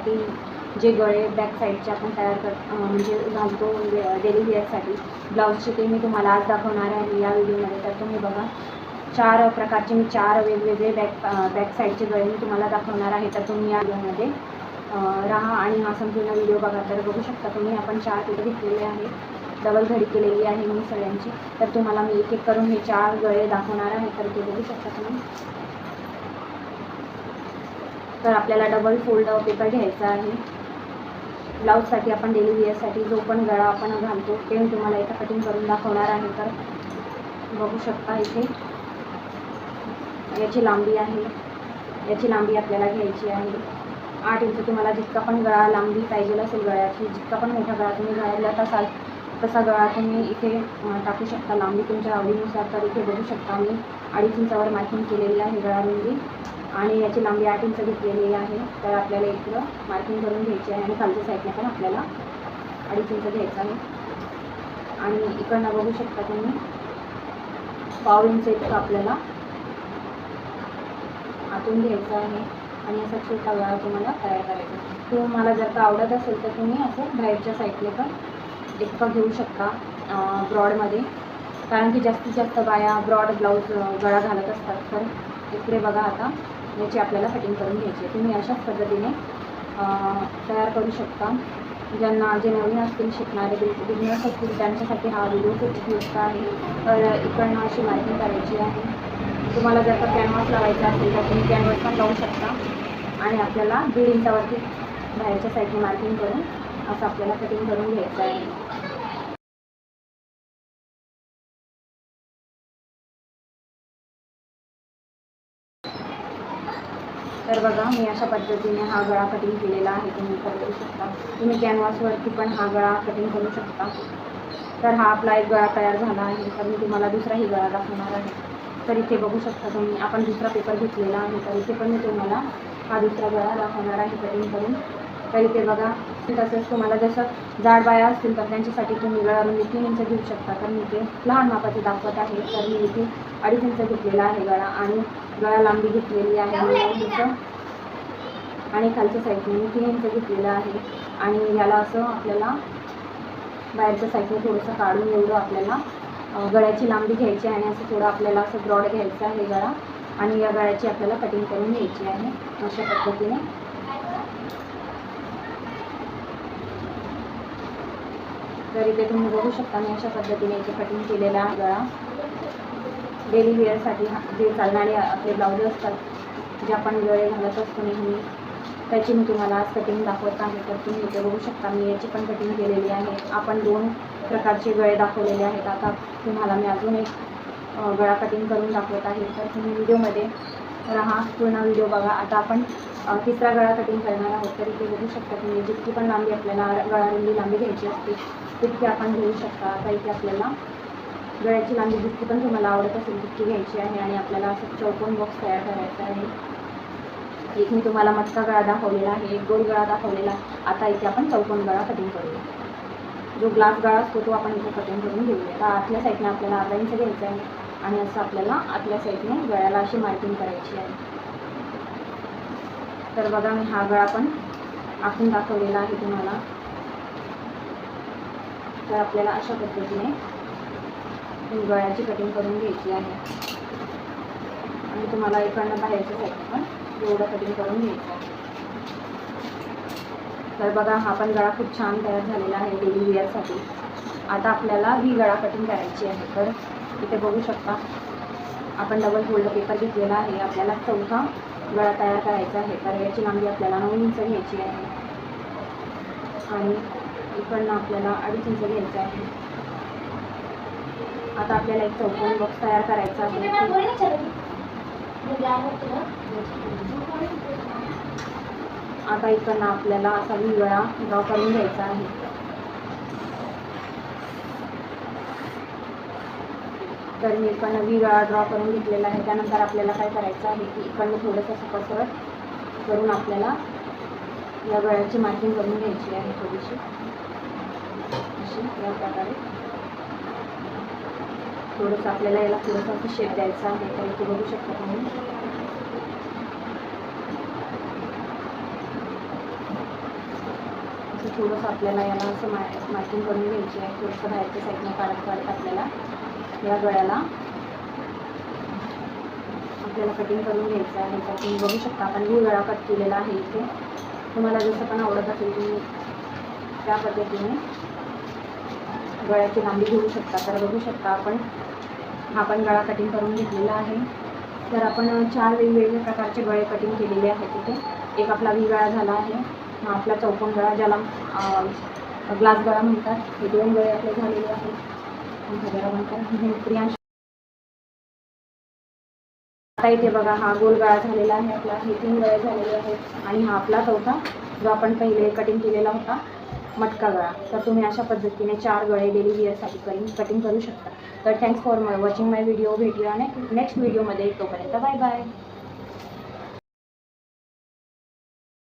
गळ्यासाठी जे गळे बॅक साईडचे आपण तयार कर म्हणजे घालतो डेली वेअरसाठी ब्लाऊजचे ते मी तुम्हाला आज दाखवणार आहे या व्हिडिओमध्ये तर तुम्ही बघा. चार प्रकारचे मी चार वेगवेगळे बॅक बॅक साईडचे गळे मी तुम्हाला दाखवणार आहे तर तुम्ही या व्हिडिओमध्ये राहा आणि हा संपूर्ण व्हिडिओ बघा. तर बघू शकता तुम्ही आपण चार तिथे घेतलेले आहे. डबल घडी केलेली आहे मी सगळ्यांची. तर तुम्हाला मी एक एक करून हे चार गळे दाखवणार आहे तर ते बघू शकता तुम्ही. तर आपल्याला डबल फोल्ड पेपर घ्यायचा आहे. ब्लाऊजसाठी आपण डेली वेअरसाठी जो पण गळा आपण घालतो ते मी तुम्हाला इथं कटिंग करून दाखवणार आहे. तर बघू शकता इथे. याची लांबी आहे. याची लांबी आपल्याला घ्यायची आहे. आठ इंच तुम्हाला जितका पण गळा लांबी पाहिजे असेल गळ्याची जितका पण मोठा गळा तुम्ही घालत असाल तसा गळा तुम्ही इथे टाकू शकता. लांबी तुमच्या आवडीनुसार तर इथे बघू शकता मी. अडीच इंचावर मार्किंग केलेली आहे गळा रुंदी आणि याची लांबी आठ इंच घेतलेली आहे. तर आपल्याला इकडं मार्किंग करून घ्यायची आहे आणि खालच्या साईडने पण आपल्याला अडीच इंच घ्यायचं आहे. आणि इकडनं बघू शकता तुम्ही पाव इंच इतकं आपल्याला आतून घ्यायचं आहे. आणि असा छोटा गळा तुम्हाला तयार करायचा आहे. तुम्हाला जर का आवडत असेल तर तुम्ही असं बाहेरच्या साईडने पण इतकं घेऊ शकता ब्रॉडमध्ये कारण की जास्तीत जास्त बाया ब्रॉड ब्लाऊज गळा घालत असतात. तर इकडे बघा आता. याची आपल्याला कटिंग करून घ्यायची आहे. तुम्ही अशाच पद्धतीने तयार करू शकता. ज्यांना जे नवीन असतील शिकणारे बिझनेस असतील त्यांच्यासाठी हा व्हिडिओ खूप उपयुक्त आहे. तर इकडनं अशी मार्किंग करायची आहे. तुम्हाला जर का कॅनव्हास लावायचा असेल तर तुम्ही कॅनव्हास पण लावू शकता. आणि आपल्याला दीड इंचावरती बाहेरच्या साईडने मार्किंग करून असं आपल्याला कटिंग करून घ्यायचं आहे. तर बघा मी अशा पद्धतीने हा गळा कटिंग केलेला आहे. तुम्ही करू शकता. तुम्ही कॅनव्हासवरती पण हा गळा कटिंग करू शकता. तर हा आपला एक गळा तयार झाला आहे. तर मी तुम्हाला दुसराही गळा दाखवणार आहे. तर इथे बघू शकता तुम्ही आपण दुसरा पेपर घेतलेला आहे. तर इथे पण मी तुम्हाला हा दुसरा गळा दाखवणार आहे कटिंग करून. तर इथे बघा. तसंच तुम्हाला जसं जाड बाया असतील तर त्यांच्यासाठी तुम्ही गळा रुंदी तीन इंच घेऊ शकता. तर मी इथे लहान मापाचे दाखवत आहे. तर मी इथे अडीच इंच घेतलेला आहे गळा आणि गळा लांबी घेतलेली आहे. आणि खालच्या साईडने मी तीन इंच घेतलेलं आहे. आणि याला असं आपल्याला बाहेरच्या साईडने थोडंसं काढून एवढं आपल्याला गळ्याची लांबी घ्यायची आहे. आणि असं थोडं आपल्याला असं ब्रॉड घ्यायचं आहे गळा. आणि या गळ्याची आपल्याला कटिंग करून घ्यायची आहे. अशा पद्धतीने तर इथे तुम्ही बघू शकता मी अशा पद्धतीने इथे कटिंग केलेला गळा डेली वेअरसाठी हा- जे चालणारे आपले ब्लाऊज असतात जे आपण गळे घालत असतो नेहमी त्याची मी तुम्हाला आज कटिंग दाखवत आहे. तर तुम्ही इथे बघू शकता मी याची पण कटिंग केलेली आहे. आपण दोन प्रकारचे गळे दाखवलेले आहेत. आता तुम्हाला मी अजून एक गळा कटिंग करून दाखवत आहे. तर तुम्ही व्हिडिओमध्ये राहा. पूर्ण व्हिडिओ बघा. आता आपण तिसरा गळा कटिंग करणार आहोत तर इथे बघू शकता तुम्ही म्हणजे जितकी पण लांबी आपल्याला गळा रुंदी लांबी घ्यायची असते तितकी आपण घेऊ शकता. आता इथे आपल्याला गळ्याची लांबी जितकी पण तुम्हाला आवडत असेल तितकी घ्यायची आहे आणि आपल्याला असं चौकोन बॉक्स तयार करायचा आहे. एक मी तुम्हाला मटका गळा दाखवलेला आहे एक गोल गळा दाखवलेला. आता इथे आपण चौकोन गळा कटिंग करूया. जो ग्लास गळा असतो तो आपण इथे कटिंग करून घेऊया. आता आतल्या साईडने आपल्याला अर्धा इंच घ्यायचं आहे आणि असं आपल्याला आतल्या साईडने गळ्याला अशी मार्किंग करायची आहे. तर बघा मी हा गळा पण आखून दाखवलेला आहे तुम्हाला. तर आपल्याला अशा पद्धतीने गळ्याची कटिंग करून घ्यायची आहे. आणि तुम्हाला इकडनं बाहेरच्या साईडनं पण एवढं कटिंग करून घ्यायचं आहे. तर बघा हा पण गळा खूप छान तयार झालेला आहे डेली वेअरसाठी आता आपल्याला ही गळा कटिंग करायची आहे. तर इथे बघू शकता. आपण डबल फोल्ड पेपर घेतलेला आहे. आपल्याला चौथा गळा तयार करायचा आहे. तर याची लांबी आपल्याला नऊ इंच घ्यायची आहे. आणि इकडनं आपल्याला अडीच इंच घ्यायचं आहे. आता आपल्याला एक चौकोन बॉक्स तयार करायचा आहे. आता इकडनं आपल्याला असा विवळा ड्रॉ करून घ्यायचा आहे. तर मी इकडनं विवळा ड्रॉ करून घेतलेला आहे. त्यानंतर आपल्याला काय करायचं आहे की इकडनं थोडंसं असं करून आपल्याला या गळ्याची मार्किंग करून घ्यायची आहे थोडीशी. अशी या प्रकारे. थोडंसं आपल्याला याला थोडंसं असं शेप द्यायचं आहे. तर इथे बघू शकता तुम्ही. थोडंसं आपल्याला याला असं मा मार्किंग करून घ्यायची आहे. थोडंसं बाहेरच्या साईडनं काढत काढत आपल्याला या गळ्याला आपल्याला कटिंग करून घ्यायचं आहे. तर तुम्ही बघू शकता आपण मी गळा कट केलेला आहे इथे. तुम्हाला जसं पण आवडत असेल तुम्ही त्या पद्धतीने गळ्याची लांबी घेऊ शकता. तर बघू शकता आपण हा पण गळा कटिंग करून घेतलेला आहे. तर आपण चार वेगवेगळ्या प्रकारचे गळे कटिंग केलेले आहेत तिथे एक आपला वी गळा झाला आहे. आपला चौकोन गळा ज्याला ग्लास गळा म्हणतात हे दोन गळे आपले झालेले आहेत. गळा म्हणतात प्रियांश आता इथे बघा हा गोल गळा झालेला आहे आपला हे तीन गळे झालेले आहेत. आणि हा आपला चौथा जो आपण पहिले कटिंग केलेला होता मटका गळा. तर तुम्ही अशा पद्धतीने चार गळे डेली विअरसाठी कटिंग कटिंग करू शकता. तर thanks for watching my video भेटूया नेक्स्ट व्हिडिओमध्ये तोपर्यंत बाय बाय